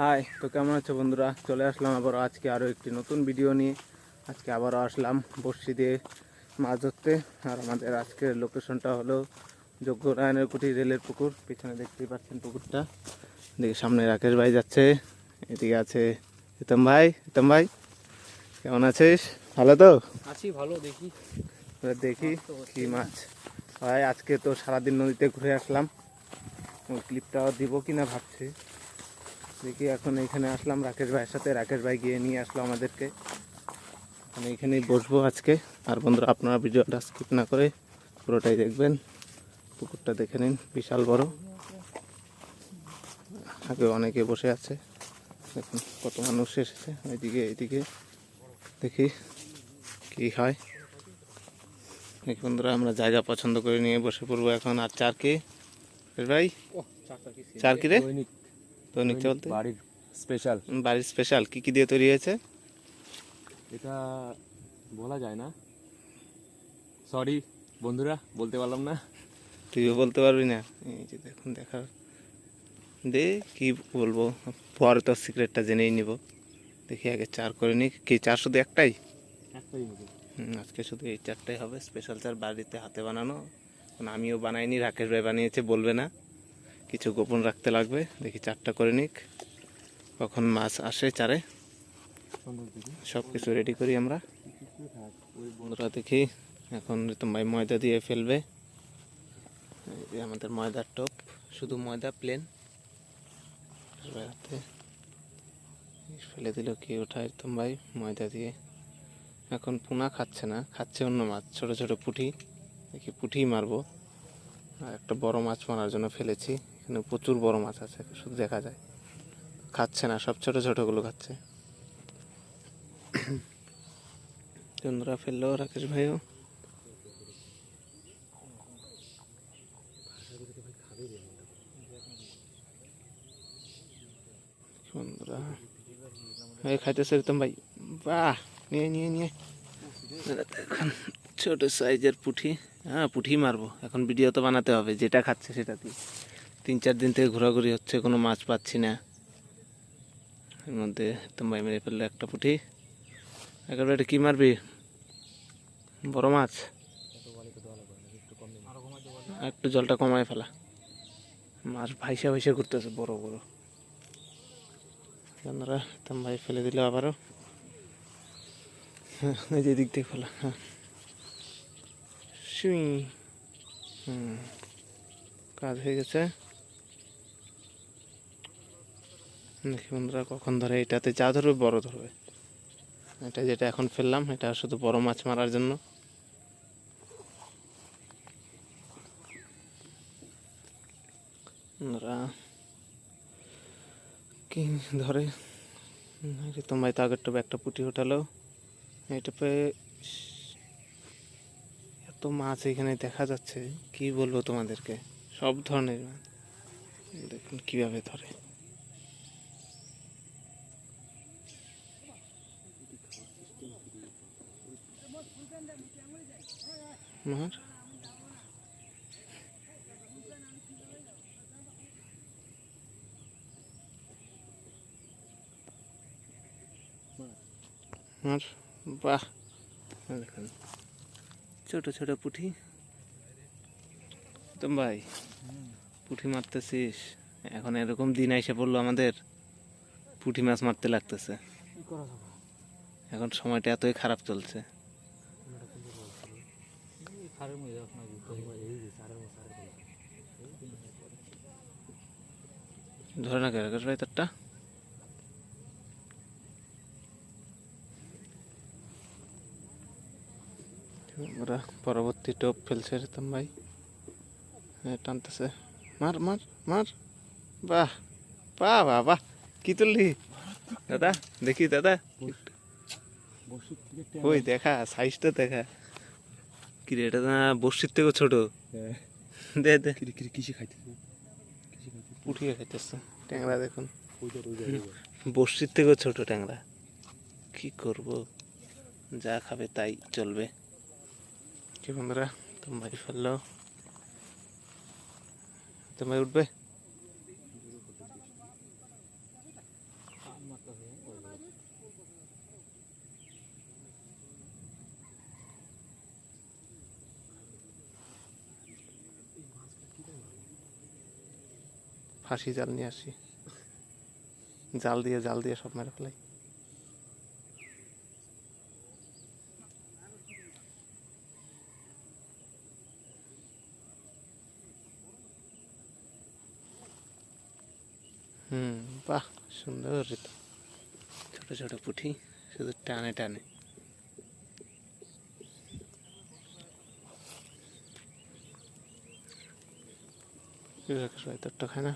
High তো কেমন আছো বন্ধুরা? চলে আসলাম আবার আজকে আরও একটি নতুন ভিডিও নিয়ে। আজকে আবারও আসলাম বর্ষি দিয়ে মাছ ধরতে। আর আমাদের আজকের লোকেশনটা হলো যজ্ঞনারায়ণের কুটি রেলের পুকুর। পিছনে দেখতেই পাচ্ছেন পুকুরটা। এদিকে সামনে রাকেশ ভাই যাচ্ছে। এদিকে আছে হিতম ভাই। হিতম ভাই কেমন আছিস? ভালো তো? আছি ভালো দেখি। দেখি কি মাছ। ভাই আজকে তো সারাদিন নদীতে ঘুরে আসলাম। ওই ক্লিপটাও দিব কিনা ভাবছি। দেখি এখন এখানে আসলাম রাকেশ ভাইয়ের সাথে। রাকেশ ভাই গিয়ে নিয়ে আসলো আমাদেরকে। আমি এখানেই বসবো আজকে। আর বন্ধুরা আপনারা ভিডিওটা স্কিপ না করে পুরোটাই দেখবেন। পুকুরটা দেখে নিন বিশাল বড়। আগে অনেকে বসে আছে। দেখুন কত মানুষ এসেছে। ওইদিকে এইদিকে। দেখি কি হয়। দেখি বন্ধুরা আমরা জায়গা পছন্দ করে নিয়ে বসে পড়ব এখন। আর চার কে? ভাই? চার কি? রে? দৈনিক বলতে? বাড়ির স্পেশাল বাড়ির স্পেশাল কি কি দিয়ে তৈরি হয়েছে? এটা বলা যায় না। সরি বন্ধুরা বলতে পারলাম না। তুইও বলতে পারবি না? এই যে দেখুন দেখার। দে কি বলব? পরে তো সিক্রেটটা জেনেই নিব। দেখি আগে চার করে নিই কি চার শুধু একটাই? একটাই হবে। আজকে শুধু এই চারটাই হবে। স্পেশাল চার বাড়িতে হাতে বানানো। আমিও বানাইনি রাকেশ ভাই বানিয়েছে বলবে না। কিছু গোপন রাখতে লাগবে। দেখি চারটা করে নিক। কখন মাছ আসে চারে। সব কিছু রেডি করি আমরা। বন্ধুরা দেখি, এখন ভাই ময়দা দিয়ে ফেলবে। আমাদের ময়দার টপ, শুধু ময়দা প্লেন হাতে ফেলে দিল কি ওঠায় রিতম ভাই ময়দা দিয়ে। এখন পোনা খাচ্ছে না, খাচ্ছে অন্য মাছ, ছোট ছোট পুঁটি। দেখি পুঁটি মারবো। আর একটা বড় মাছ মারার জন্য ফেলেছি। এখানে প্রচুর বড় মাছ আছে, শুধু দেখা যায়। খাচ্ছে না, সব ছোট ছোটগুলো খাচ্ছে। চন্দ্রা ফেলল রাকেশ ভাইও। চন্দ্রা। খাইতেছে রিতম ভাই। বাহ, নিয়ে নিয়ে নিয়ে। এখন ছোট সাইজের পুঁঠি। হ্যাঁ পুঁঠি মারবো। এখন ভিডিও তো বানাতে হবে, যেটা খাচ্ছে সেটা দিয়ে। তিন চার দিন থেকে ঘোরাঘুরি হচ্ছে, কোনো মাছ পাচ্ছি না। এর মধ্যে রিতম ভাই মেরে ফেলল একটা পুঁঠি একেবারে এটা কী মারবি? বড় মাছ? একটু জলটা কমায় ফেলা। মাছ ভাইসা ভাইসা ঘুরতেছে, বড় বড়। আপনারা তেম ভাই ফেলে দিল আবারও। হ্যাঁ এই যে দিক থেকে ফেলা হ্যাঁ। সুই হুম, কাজ হয়ে গেছে। দেখি বন্ধুরা কখন ধরে, এটাতে যা ধরবে বড় ধরবে। এটা যেটা এখন ফেললাম, এটা শুধু বড় মাছ মারার জন্য। কি ধরে? তোমায় তো আগের টবে একটা পুঁটি উঠালো এটা পেয়ে এত মাছ এখানে দেখা যাচ্ছে, কি বলব তোমাদেরকে? সব ধরনের মাছ। দেখুন কীভাবে ধরে। মার মার বাহ দেখুন ছোট ছোট পুঁঠি। তুমি ভাই পুঁঠি মারতেছিস। এখন এরকম দিন এসে পড়ল আমাদের পুঁঠি মাছ মারতে লাগতেছে। এখন সময়টা এতই খারাপ চলছে। খারের মধ্যে আপনার এই যে সারের মধ্যে ধরে না কে ভাই তারটা। ওরা পরবর্তী টপ ফেলছে রিতম ভাই। হ্যাঁ টানতেছে। মার মার মার। বাহ বাহ বাহ বাহ। কি তুললি? দাদা দেখি দাদা। ওই দেখা সাইজটা দেখা। কি রে এটা না বর্ষির থেকেও ছোট। দে দে। কিরে কিরে কিসে খাইতেছে কিসে খাইতেছে। ট্যাংরা দেখুন। থেকে বর্ষির থেকেও ছোট ট্যাংরা। কি করব? যা খাবে তাই চলবে। কি বন্ধুরা তোমার ফেলল। তোমার উঠবে? ফাঁসি জাল নিয়ে আসি। জাল দিয়ে জাল দিয়ে সব মেরে ফেলাই। হুম বাহ সুন্দর রে তো ছোট ছোট পুঁঠি শুধু টানে টানে। তোরটা খায় না?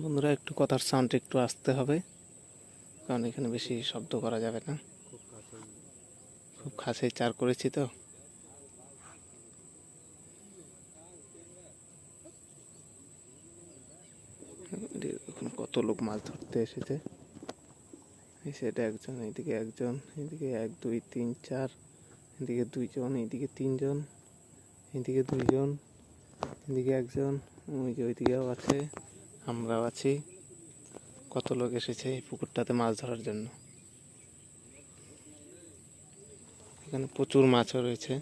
বন্ধুরা, একটু কথার সাউন্ড একটু আসতে হবে, কারণ এখানে বেশি শব্দ করা যাবে না। খুব কাছে চার করেছি তো। কত লোক মাছ ধরতে এসেছে। সেটা একজন, এইদিকে একজন, এইদিকে এক, দুই, তিন, চার এদিকে দুইজন, এইদিকে তিনজন, এইদিকে দুইজন এদিকে একজন, ওই যে ওইদিকেও আছে। আমরাও আছি। কত লোক এসেছে এই পুকুরটাতে মাছ ধরার জন্য। এখানে প্রচুর মাছও রয়েছে।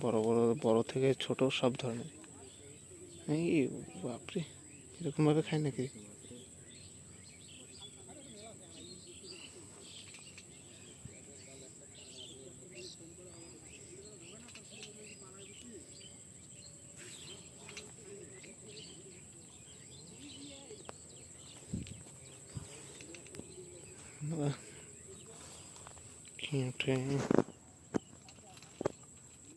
বড় বড় বড় থেকে ছোট সব ধরনের। এই, বাপরে, এরকমভাবে খায় নাকি? বাহ, কি ওঠে